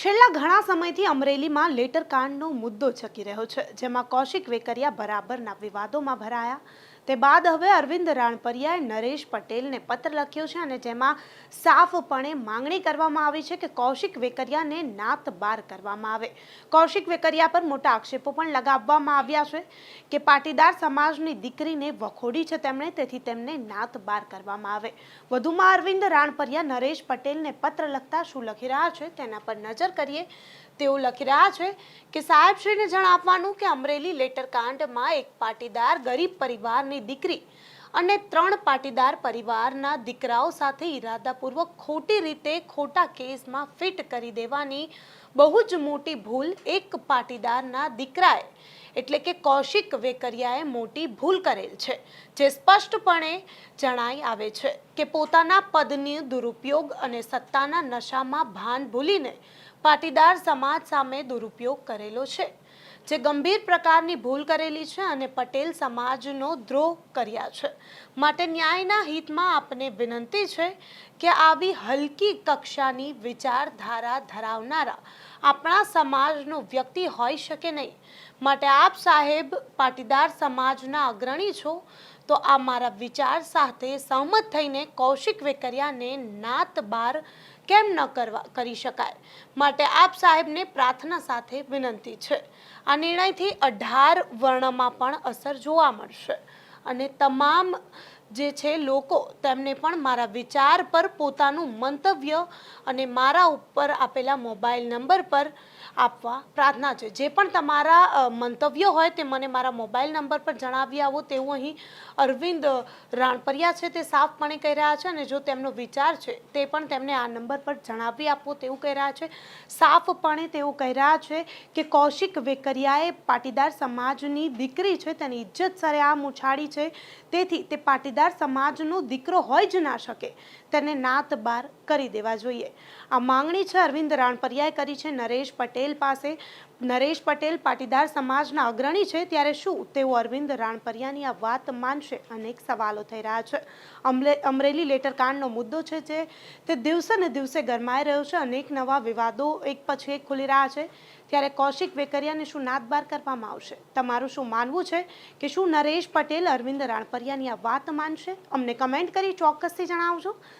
છેલ્લા ઘણા સમયથી અમરેલીમાં લેટર કાંડનો મુદ્દો ચકી રહ્યો છે, જેમાં કૌશિક વેકરિયા બરાબરના વિવાદોમાં ભરાયા તે બાદ હવે અરવિંદ રાણપરિયાએ નરેશ પટેલને પત્ર લખ્યો છે અને જેમાં સાફપણે માંગણી કરવામાં આવી છે કે કૌશિક વેકરિયાને નાત બાર કરવામાં આવે. કૌશિક વેકરિયા પર મોટા આક્ષેપો પણ લગાવવામાં આવ્યા છે કે પાટીદાર સમાજની દીકરીને વખોડી છે તેમણે, તેથી તેમને નાત બાર કરવામાં આવે. વધુમાં અરવિંદ રાણપરિયા નરેશ પટેલને પત્ર લખતા શું લખી રહ્યા છે તેના પર નજર કરીએ. તેઓ લખી રહ્યા છે કે સાહેબશ્રીને જણાવવાનું કે અમરેલી લેટર કાંડમાં એક પાટીદાર ગરીબ પરિવારની દીકરી અને ત્રણ પાટીદાર પરિવારના દીકરાઓ સાથે ઈરાદાપૂર્વક ખોટી રીતે ખોટા કેસમાં ફિટ કરી દેવાની બહુ જ મોટી ભૂલ એક પાટીદારના દીકરાએ, એટલે કે કૌશિક વેકરિયાએ મોટી ભૂલ કરેલ છે, જે સ્પષ્ટપણે જણાઈ આવે છે કે પોતાના પદની દુરુપયોગ અને સત્તાના નશામાં ભાન ભૂલીને પાટીદાર સમાજ સામે દુરુપયોગ કરેલો છે. જે ગંભીર પ્રકારની ભૂલ કરેલી છે અને પટેલ સમાજનો દ્રોહ કર્યા છે. માટે ન્યાયના હિતમાં આપને વિનંતી છે કે આવી હલકી કક્ષાની વિચારધારા ધરાવનારા આપણા સમાજનો વ્યક્તિ હોઈ શકે નહીં. માટે આપ સાહેબ પાટીદાર સમાજના અગ્રણી છો, તો આ મારા વિચાર સાથે સહમત થઈને કૌશિક વેકરિયાને નાત બાર કેમ ન કરવા, કરી શકાય? માટે આપ સાહેબને પ્રાર્થના સાથે વિનંતી છે. આ નિર્ણયથી અઢાર વર્ણમાં પણ અસર જોવા મળશે. અને તમામ જે છે, લોકો તેમને પણ મારા વિચાર પર પોતાનું મંતવ્ય અને મારા ઉપર આપેલા મોબાઈલ નંબર પર આપવા પ્રાર્થના છે. જે પણ તમારા મંતવ્યો હોય તે મને મારા મોબાઈલ નંબર પર જણાવી આવો. તેવું અહીં અરવિંદ રાણપરિયા છે તે સાફપણે કહી રહ્યા છે અને જો તેમનો વિચાર છે તે પણ તેમને આ નંબર પર જણાવી આપવો તેવું કહી રહ્યા છે. સાફપણે તેઓ કહી રહ્યા છે કે કૌશિક વેકરિયાએ પાટીદાર સમાજની દીકરી છે, તેની ઇજ્જત સરેઆમ ઉછાળી છે. તેથી તે પાટીદાર સમાજનો દીકરો હોય જ ના શકે. તેને નાત બાર કરી દેવા જોઈએ. આ માંગણી છે અરવિંદ રાણપરિયાએ કરી છે. નરેશ પટેલ પાસે, નરેશ પટેલ પાટીદાર સમાજના અગ્રણી છે. ત્યારે શું? તેઓ અરવિંદ રાણપરિયાની આ વાત માનશે. અનેક સવાલો થઈ રહ્યા છે. અમરેલી લેટર કાંડનો મુદ્દો છે જે, તે દિવસે ને દિવસે ગરમાઈ રહ્યો છે. અનેક નવા વિવાદો એક પછી એક ખુલી રહ્યા છે. ત્યારે કૌશિક વેકરિયાને શું નાદબાર કરવામાં આવશે? તમારું શું માનવું છે કે શું નરેશ પટેલ અરવિંદ રાણપરિયાની આ વાત માનશે? અમને કમેન્ટ કરી ચોક્કસથી જણાવજો.